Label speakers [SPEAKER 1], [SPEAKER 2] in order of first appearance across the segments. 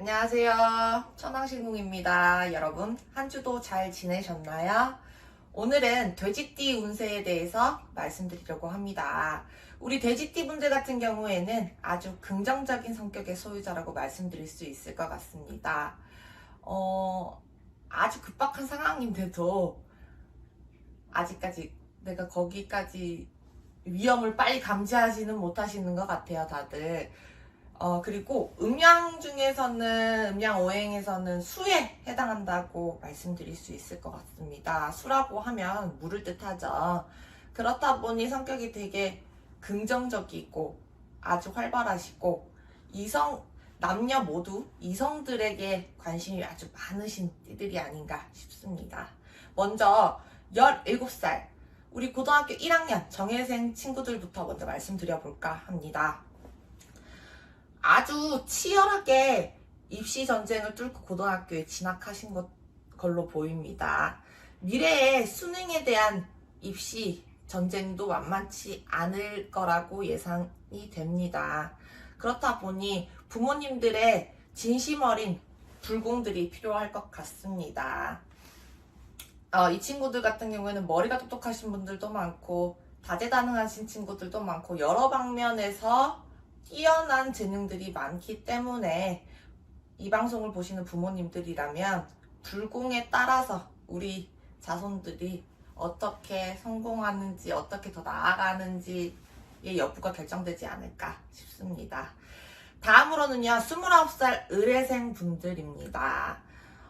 [SPEAKER 1] 안녕하세요. 천왕신궁입니다. 여러분, 한 주도 잘 지내셨나요? 오늘은 돼지띠 운세에 대해서 말씀드리려고 합니다. 우리 돼지띠 분들 같은 경우에는 아주 긍정적인 성격의 소유자라고 말씀드릴 수 있을 것 같습니다. 어, 아주 급박한 상황인데도 아직까지 내가 거기까지 위험을 빨리 감지하지는 못하시는 것 같아요, 다들. 어, 그리고 음양 중에서는, 음양 오행에서는 수에 해당한다고 말씀드릴 수 있을 것 같습니다. 수라고 하면 물을 뜻하죠. 그렇다 보니 성격이 되게 긍정적이고 아주 활발하시고 이성, 남녀 모두 이성들에게 관심이 아주 많으신 띠들이 아닌가 싶습니다. 먼저 17살, 우리 고등학교 1학년 정예생 친구들부터 먼저 말씀드려볼까 합니다. 아주 치열하게 입시 전쟁을 뚫고 고등학교에 진학하신 것 걸로 보입니다. 미래의 수능에 대한 입시 전쟁도 만만치 않을 거라고 예상이 됩니다. 그렇다 보니 부모님들의 진심 어린 불공들이 필요할 것 같습니다. 어, 이 친구들 같은 경우에는 머리가 똑똑하신 분들도 많고 다재다능하신 친구들도 많고 여러 방면에서 뛰어난 재능들이 많기 때문에 이 방송을 보시는 부모님들이라면 불공에 따라서 우리 자손들이 어떻게 성공하는지 어떻게 더 나아가는지의 여부가 결정되지 않을까 싶습니다. 다음으로는요, 29살 의뢰생 분들입니다.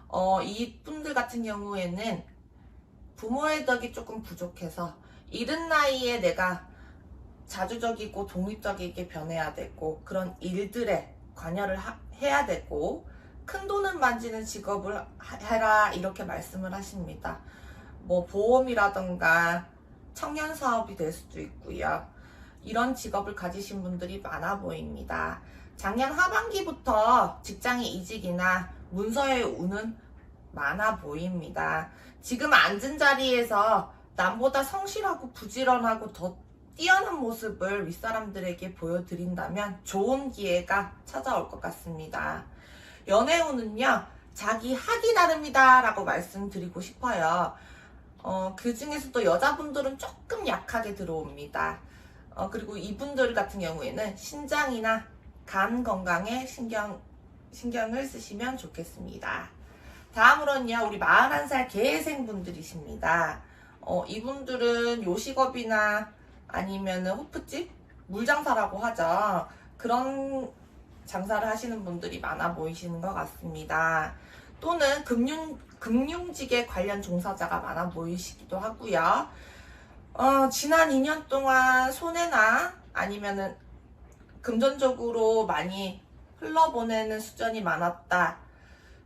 [SPEAKER 1] 어, 이 분들 같은 경우에는 부모의 덕이 조금 부족해서 이른 나이에 내가 자주적이고 독립적이게 변해야 되고 그런 일들에 관여를 하- 해야 되고 큰 돈을 만지는 직업을 하- 해라 이렇게 말씀을 하십니다. 뭐 보험이라던가 청년 사업이 될 수도 있고요. 이런 직업을 가지신 분들이 많아 보입니다. 작년 하반기부터 직장의 이직이나 문서의 운은 많아 보입니다. 지금 앉은 자리에서 남보다 성실하고 부지런하고 더 뛰어난 모습을 윗사람들에게 보여드린다면 좋은 기회가 찾아올 것 같습니다. 연애운은요, 자기 하기 나름이다 라고 말씀드리고 싶어요. 어, 그 중에서도 여자분들은 조금 약하게 들어옵니다. 어, 그리고 이분들 같은 경우에는 신장이나 간 건강에 신경, 신경을 쓰시면 좋겠습니다. 다음으로는요, 우리 41살 개생 분들이십니다. 어, 이분들은 요식업이나 아니면 호프집? 물장사라고 하죠. 그런 장사를 하시는 분들이 많아 보이시는 것 같습니다. 또는 금융, 금융직에 관련 종사자가 많아 보이시기도 하고요. 어, 지난 2년 동안 손해나 아니면은 금전적으로 많이 흘러보내는 수전이 많았다.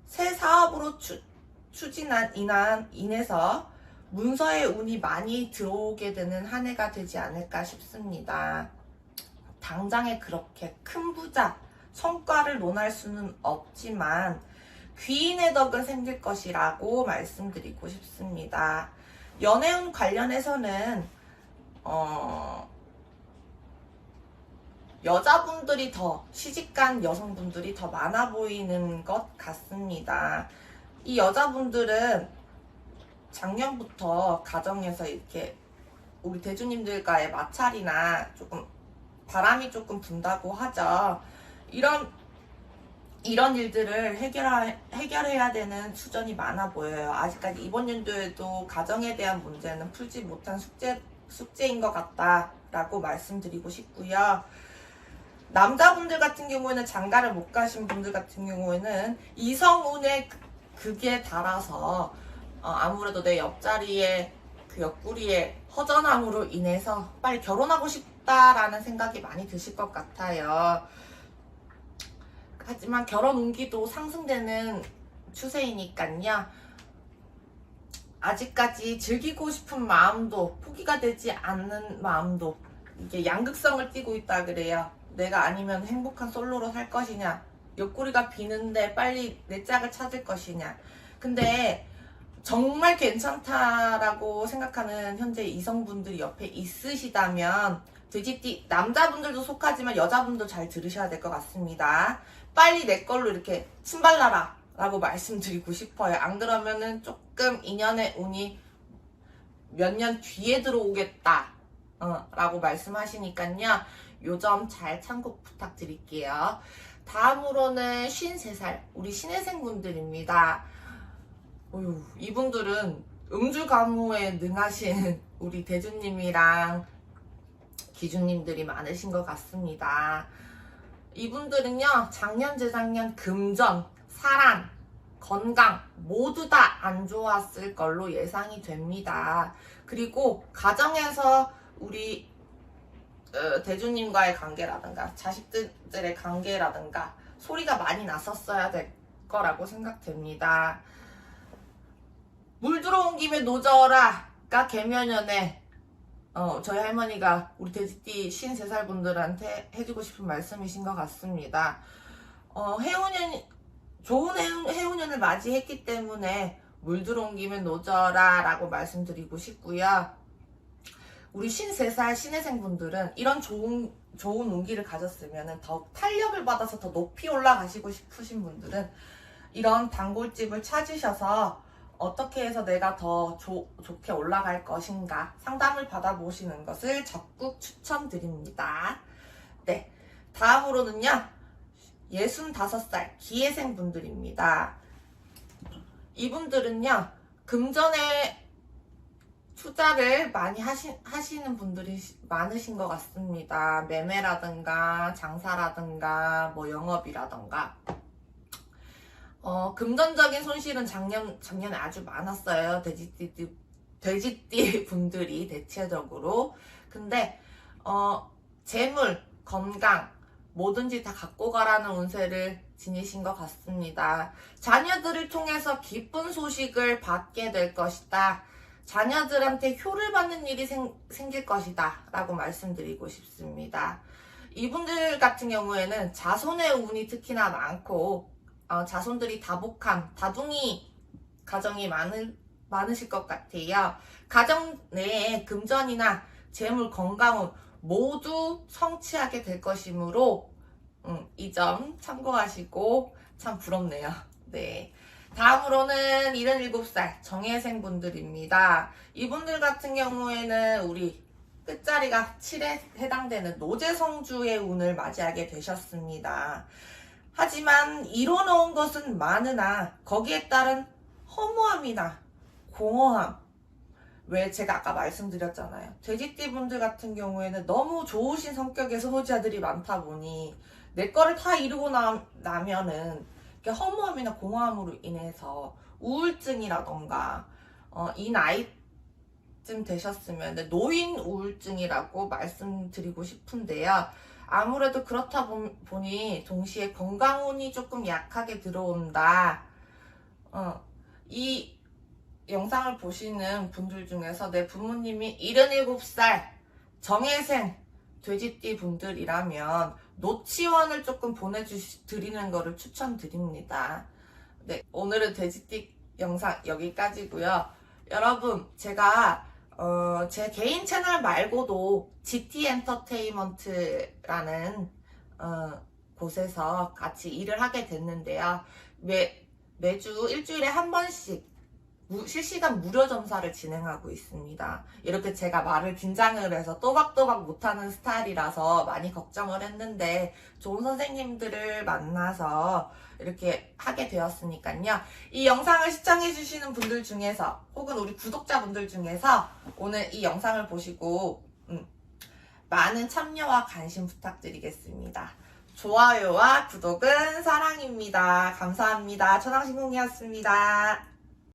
[SPEAKER 1] 새 사업으로 추, 추진한 인한 인해서 문서의 운이 많이 들어오게 되는 한 해가 되지 않을까 싶습니다. 당장에 그렇게 큰 부자, 성과를 논할 수는 없지만 귀인의 덕은 생길 것이라고 말씀드리고 싶습니다. 연애운 관련해서는 어, 여자분들이 더 시집간 여성분들이 더 많아 보이는 것 같습니다. 이 여자분들은 작년부터 가정에서 이렇게 우리 대주님들과의 마찰이나 조금 바람이 조금 분다고 하죠. 이런 이런 일들을 해결하, 해결해야 되는 수전이 많아 보여요. 아직까지 이번 연도에도 가정에 대한 문제는 풀지 못한 숙제, 숙제인 것 같다라고 말씀드리고 싶고요. 남자분들 같은 경우에는 장가를 못 가신 분들 같은 경우에는 이성운의 그- 극에 달아서 어, 아무래도 내 옆자리에 그 옆구리에 허전함으로 인해서 빨리 결혼하고 싶다라는 생각이 많이 드실 것 같아요. 하지만 결혼 운기도 상승되는 추세이니까요. 아직까지 즐기고 싶은 마음도 포기가 되지 않는 마음도 이게 양극성을 띠고 있다 그래요. 내가 아니면 행복한 솔로로 살 것이냐, 옆구리가 비는데 빨리 내 짝을 찾을 것이냐. 근데 정말 괜찮다라고 생각하는 현재 이성분들이 옆에 있으시다면 돼지띠 남자분들도 속하지만 여자분도 잘 들으셔야 될 것 같습니다. 빨리 내 걸로 이렇게 침발라라 라고 말씀드리고 싶어요. 안 그러면은 조금 인연의 운이 몇 년 뒤에 들어오겠다 어, 라고 말씀하시니까요. 요점 잘 참고 부탁드릴게요. 다음으로는 53살 우리 신혜생분들입니다. 어휴, 이분들은 음주 가무에 능하신 우리 대주님이랑 기주님들이 많으신 것 같습니다. 이분들은요, 작년, 재작년 금전, 사랑, 건강 모두 다 안 좋았을 걸로 예상이 됩니다. 그리고 가정에서 우리 어, 대주님과의 관계라든가 자식들의 관계라든가 소리가 많이 났었어야 될 거라고 생각됩니다. 물 들어온 김에 노져라가 개면연에 어, 저희 할머니가 우리 돼지띠 53살 분들한테 해주고 싶은 말씀이신 것 같습니다. 어, 해운년, 좋은 해운, 해운년을 맞이했기 때문에 물 들어온 김에 노져라 라고 말씀드리고 싶고요. 우리 53살 신혜생 분들은 이런 좋은, 좋은 운기를 가졌으면 더욱 탄력을 받아서 더 높이 올라가시고 싶으신 분들은 이런 단골집을 찾으셔서 어떻게 해서 내가 더 조- 좋게 올라갈 것인가 상담을 받아보시는 것을 적극 추천드립니다. 네. 다음으로는요, 65살 기회생 분들입니다. 이분들은요, 금전에 투자를 많이 하시, 하시는 분들이 시- 많으신 것 같습니다. 매매라든가 장사라든가 뭐 영업이라든가 어, 금전적인 손실은 작년, 작년에 아주 많았어요. 돼지띠, 돼지띠 분들이 대체적으로. 근데, 어, 재물, 건강, 뭐든지 다 갖고 가라는 운세를 지니신 것 같습니다. 자녀들을 통해서 기쁜 소식을 받게 될 것이다. 자녀들한테 효를 받는 일이 생, 생길 것이다. 라고 말씀드리고 싶습니다. 이분들 같은 경우에는 자손의 운이 특히나 많고, 어, 자손들이 다복한 다둥이 가정이 많은, 많으실 것 같아요. 가정 내에 금전이나 재물, 건강운 모두 성취하게 될 것이므로 음, 이점 참고하시고 참 부럽네요. 네. 다음으로는 77살 정혜생 분들입니다. 이분들 같은 경우에는 우리 끝자리가 7에 해당되는 노재성주의 운을 맞이하게 되셨습니다. 하지만 이뤄놓은 것은 많으나 거기에 따른 허무함이나 공허함 왜 제가 아까 말씀드렸잖아요. 돼지띠 분들 같은 경우에는 너무 좋으신 성격의 소유자들이 많다 보니 내 거를 다 이루고 나, 나면은 허무함이나 공허함으로 인해서 우울증이라던가 어, 이 나이쯤 되셨으면 노인 우울증이라고 말씀드리고 싶은데요. 아무래도 그렇다 보- 보니 동시에 건강운이 조금 약하게 들어온다. 어, 이 영상을 보시는 분들 중에서 내 부모님이 77살 정혜생 돼지띠 분들이라면 노치원을 조금 보내드리는 거를 추천드립니다. 네, 오늘은 돼지띠 영상 여기까지고요. 여러분, 제가 어, 제 개인 채널 말고도 GT 엔터테인먼트라는 어, 곳에서 같이 일을 하게 됐는데요. 매, 매주 일주일에 한 번씩 무- 실시간 무료 점사를 진행하고 있습니다. 이렇게 제가 말을 긴장을 해서 또박또박 못하는 스타일이라서 많이 걱정을 했는데 좋은 선생님들을 만나서 이렇게 하게 되었으니까요. 이 영상을 시청해주시는 분들 중에서 혹은 우리 구독자분들 중에서 오늘 이 영상을 보시고 음, 많은 참여와 관심 부탁드리겠습니다. 좋아요와 구독은 사랑입니다. 감사합니다. 천왕신공이었습니다.